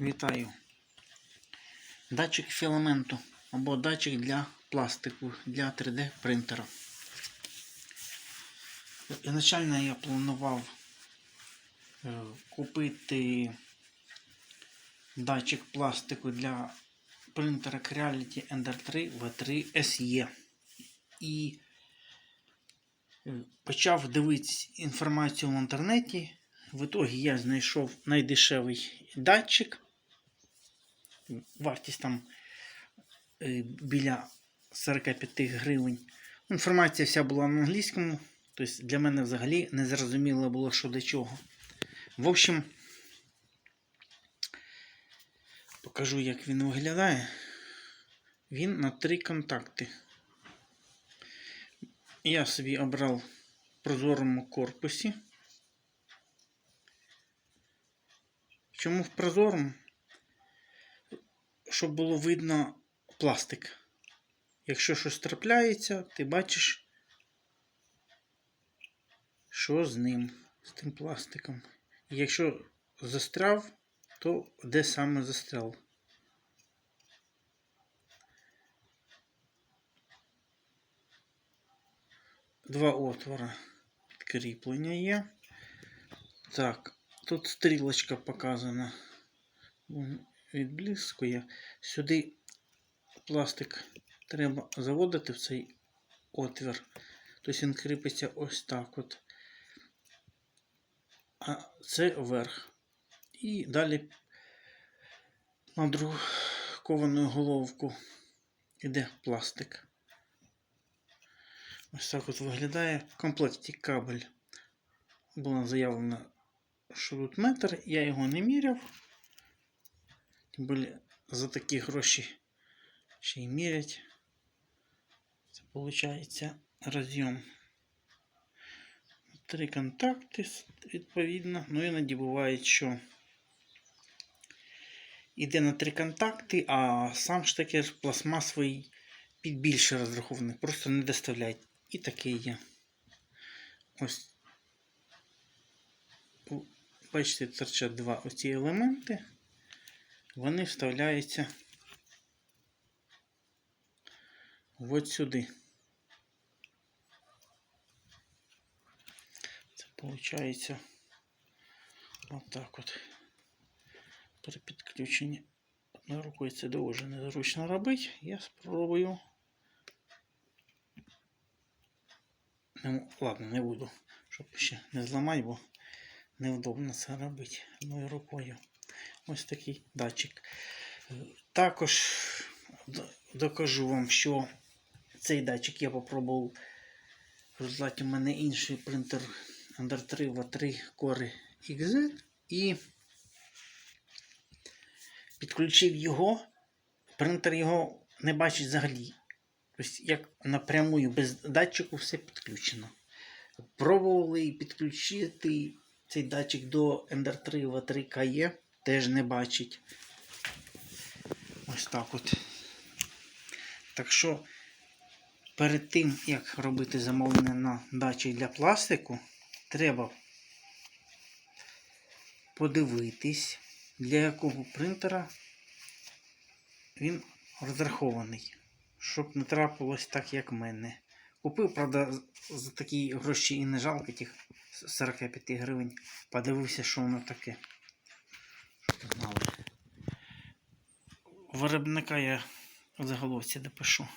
Вітаю. Датчик філаменту або датчик для пластику для 3D принтера. Ізначально я планував е, купити датчик пластику для принтера Creality Ender 3 V3 SE. І е, почав дивитися інформацію в інтернеті. В итоге я знайшов найдешевий датчик. Вартість там е, біля 45 гривень. Інформація вся була на англійському. Тобто для мене взагалі не зрозуміло було, що до чого. В общем, покажу, як він виглядає. Він на три контакти. Я собі обрав в прозорому корпусі. Чому в прозорому? Щоб було видно пластик. Якщо щось трапляється, ти бачиш, що з ним, з тим пластиком. І якщо застряв, то де саме застряв. Два отвора підкріплення є. Так, тут стрілочка показана. Відблискує. Сюди пластик треба заводити в цей отвір. Тобто він кріпиться ось так от. А це вверх. І далі на другу ковану головку йде пластик. Ось так от виглядає. В комплекті кабель. Було заявлено, що я його не міряв. Тим більше за такі гроші ще й мірять. Це виходить розйом. Три контакти, відповідно. Ну іноді буває, що йде на три контакти, а сам штекер пластмасовий під більше розрахований. Просто не доставляють. І таке є. Ось. Бачите, торчать два оці елементи. Вони вставляються от сюди. Це виходить отак от. При підключенні одною рукою це дуже незручно робити. Я спробую. Ну, ладно, не буду, щоб ще не зламати, бо невдобно це робити одною рукою. Ось такий датчик. Також докажу вам, що цей датчик я попробував. Результаті в мене інший принтер Under 3 v 3 Core XZ і підключив його. Принтер його не бачить взагалі. Тобто, як напрямую без датчику все підключено. Пробували підключити цей датчик до Ender 3 v 3 KE теж не бачить. Ось так от. Так що, перед тим, як робити замовлення на датчик для пластику, треба подивитись, для якого принтера він розрахований, щоб не трапилось так, як в мене. Купив, правда, за такі гроші і не жалко тих 45 гривень. Подивився, що воно таке. Виробника я в заголовці допишу.